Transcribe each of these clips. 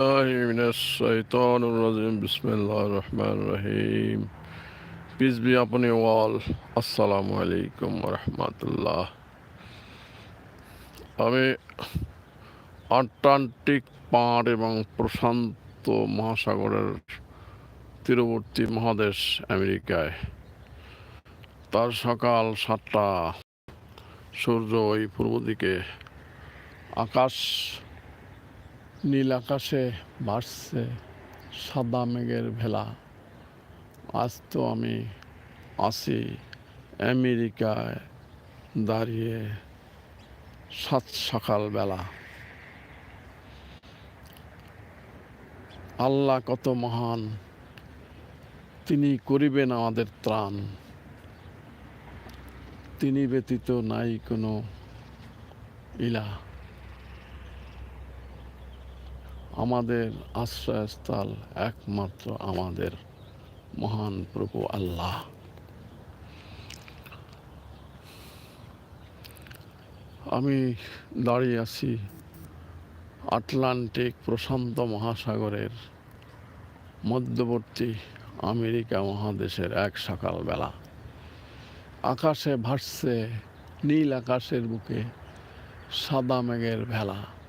الله من الشيطان الرجيم بسم الله الرحمن الرحيم Peace be upon you all. আসসালামু আলাইকুম রহমতুল্লাহ আমি আটলান্টিক পাড় এবং প্রশান্ত মহাসাগরের তীরবর্তী মহাদেশ আমেরিকায় তার সকাল সাতটা সূর্য ওই পূর্ব দিকে আকাশ নীল আকাশে ভাসছে সাদা মেঘের ভেলা। আজ তো আমি আছি আমেরিকায় দাঁড়িয়ে সাত সকালবেলা আল্লাহ কত মহান, তিনি করিবেন আমাদের ত্রাণ। তিনি ব্যতীত নাই কোনো ইলা আমাদের আশ্রয়স্থল একমাত্র আমাদের মহান প্রভু আল্লাহ। আমি দাঁড়িয়ে আছি আটলান্টিক প্রশান্ত মহাসাগরের মধ্যবর্তী আমেরিকা মহাদেশের এক সকালবেলা। আকাশে ভাসছে, নীল আকাশের বুকে সাদা মেঘের ভেলা।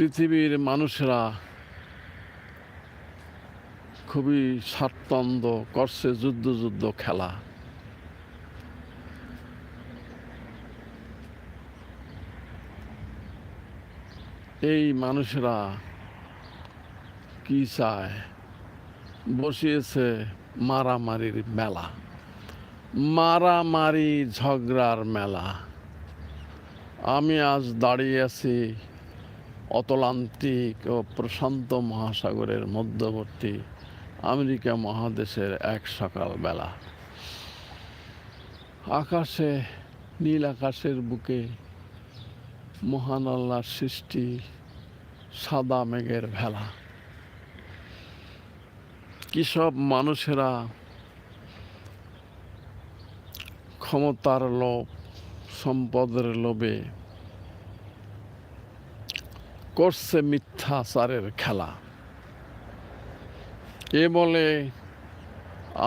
পৃথিবীর মানুষরা খুবই স্বাচ্ছন্দ্য করছে যুদ্ধ যুদ্ধ, খেলা। এই মানুষরা কি চায়? বসিয়েছে মারামারির মেলা। মারামারি ঝগড়ার মেলা। আমি আজ দাঁড়িয়ে আছি অতলান্তিক ও প্রশান্ত মহাসাগরের মধ্যবর্তী আমেরিকা মহাদেশের এক সকালবেলা। আকাশে, নীল আকাশের বুকে মহান আল্লাহর সৃষ্টি, সাদা মেঘের ভেলা। কি সব মানুষেরা ক্ষমতার লোভ, সম্পদের লোভে করছে মিথ্যাচারের খেলা। এ বলে,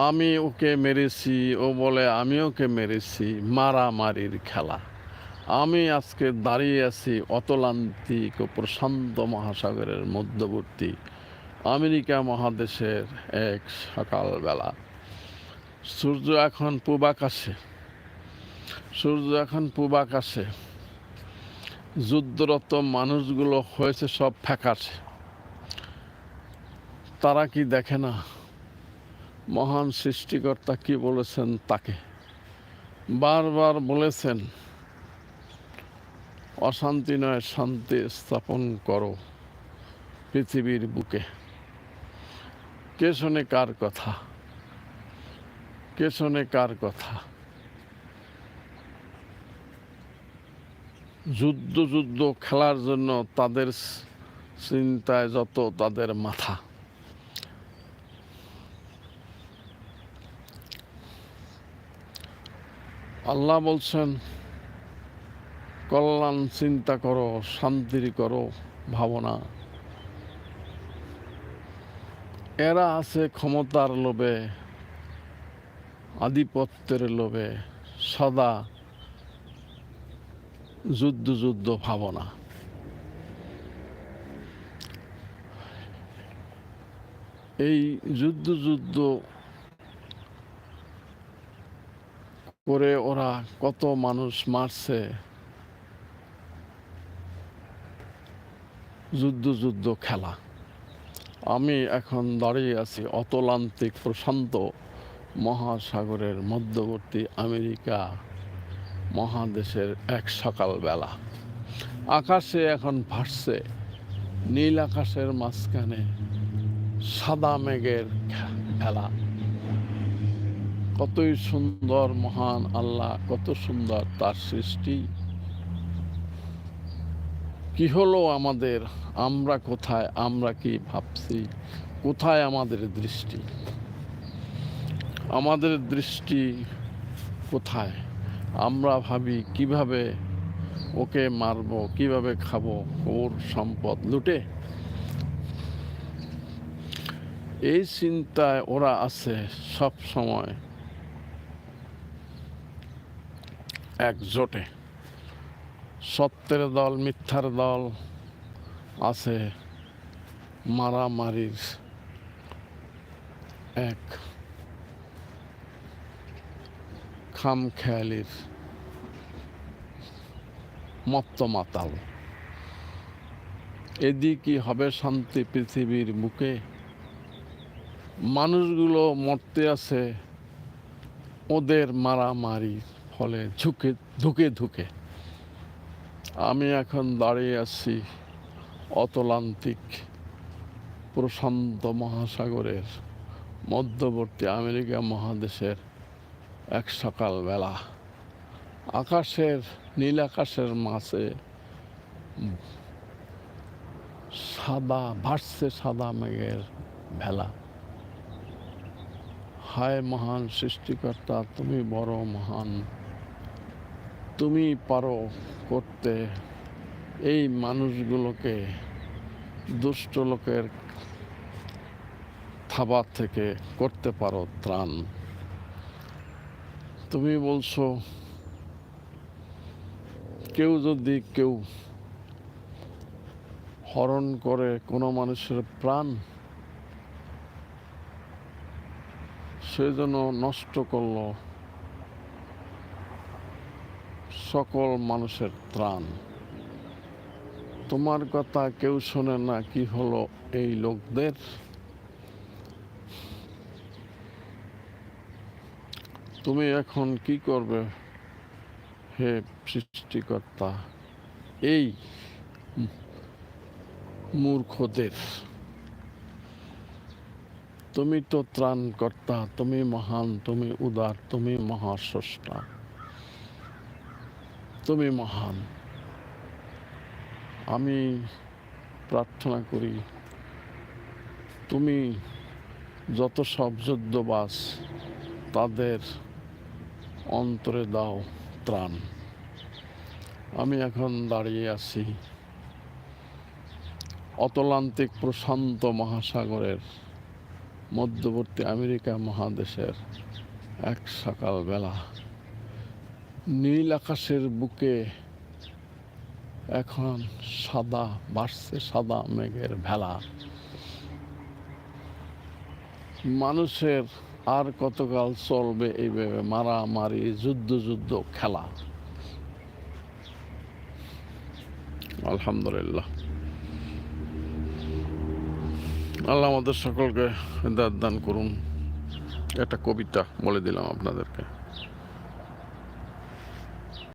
আমি ওকে মেরেছি, ও বলে, আমি ওকে মেরেছি মারামারির খেলা। আমি আজকে দাঁড়িয়ে আছি অতলান্তিক ও প্রশান্ত মহাসাগরের মধ্যবর্তী আমেরিকা মহাদেশের এক সকালবেলা। সূর্য এখন পূবাকাশে সূর্য এখন পূবাকাশে যুদ্ধরত মানুষগুলো হয়েছে, সব ফ্যাকাশে। তারা কি দেখে না? মহান সৃষ্টিকর্তা কি বলেছেন তাকে? বারবার বলেছেন, অশান্তি নয়, শান্তি স্থাপন করো পৃথিবীর বুকে। কে শোনে কার কথা? কে শোনে কার কথা? যুদ্ধ যুদ্ধ খেলার জন্য তাদের চিন্তায় যত তাদের মাথা। আল্লাহ বলছেন, কল্যাণ চিন্তা করো, শান্তির করো, ভাবনা। এরা আছে ক্ষমতার লোভে, আধিপত্যের লোভে, সদা যুদ্ধ যুদ্ধ ভাবনা। এই যুদ্ধ যুদ্ধ করে ওরা কত মানুষ মারছে। যুদ্ধ যুদ্ধ খেলা। আমি এখন দাঁড়িয়ে আছি অতলান্তিক প্রশান্ত মহাসাগরের মধ্যবর্তী আমেরিকা। মহাদেশের এক সকালবেলা। আকাশে এখন ভাসছে, নীল আকাশের মাঝখানে সাদা মেঘের খেলা। কতই সুন্দর, মহান আল্লাহ, কত সুন্দর তার সৃষ্টি। কি হলো আমাদের? আমরা কোথায়? আমরা কি ভাবছি? কোথায় আমাদের দৃষ্টি? আমাদের দৃষ্টি কোথায়? আমরা ভাবি কীভাবে ওকে মারবো, কীভাবে খাব, ওর সম্পদ লুটে। এই চিন্তায় ওরা আছে সব সময়। একজোটে। সত্যের দল, মিথ্যার দল আছে। মারামারির এক খাম খেয়ালির মত্ত মাতাল এদিকে হবে শান্তি পৃথিবীর বুকে। মানুষগুলো মরতে আছে, ওদের মারামারি ফলে ঝুঁকে ধুকে ধুকে আমি এখন দাঁড়িয়ে আছি অতলান্তিক, প্রশান্ত মহাসাগরের মধ্যবর্তী আমেরিকা মহাদেশের এক সকালবেলা আকাশের, নীল আকাশের মাঝে সাদা, ভাসছে সাদা মেঘের ভেলা। হায় মহান সৃষ্টিকর্তা, তুমি বড় মহান। তুমি পারো করতে। এই মানুষগুলোকে, দুষ্ট লোকের থাবা থেকে করতে পারো ত্রাণ। তুমি বলছো, কেউ যদি কেউ হরণ করে কোনো মানুষের প্রাণ, সে যেন নষ্ট করল সকল মানুষের ত্রাণ। তোমার কথা কেউ শোনে না কি হলো এই লোকদের? তুমি এখন কি করবে হে সৃষ্টিকর্তা? এই মূর্খদের। তুমি তো ত্রাণকর্তা, তুমি মহান, তুমি উদার, তুমি মহাস্রষ্টা। তুমি মহান। আমি প্রার্থনা করি, তুমি যত সব যুদ্ধবাস তাদের অন্তরে দাও ত্রাণ। আমি এখন দাঁড়িয়ে আছি অতলান্তিক প্রশান্ত মহাসাগরের মধ্যবর্তী আমেরিকা মহাদেশের এক সকালবেলা নীল আকাশের বুকে এখন সাদা, বাড়ছে সাদা মেঘের ভেলা। মানুষের আর কতকাল চলবে এইভাবে মারামারি, যুদ্ধ যুদ্ধ, খেলা? আলহামদুলিল্লাহ। আল্লাহ আমাদের সকলকে দান করুন। একটা কবিতা বলে দিলাম আপনাদেরকে।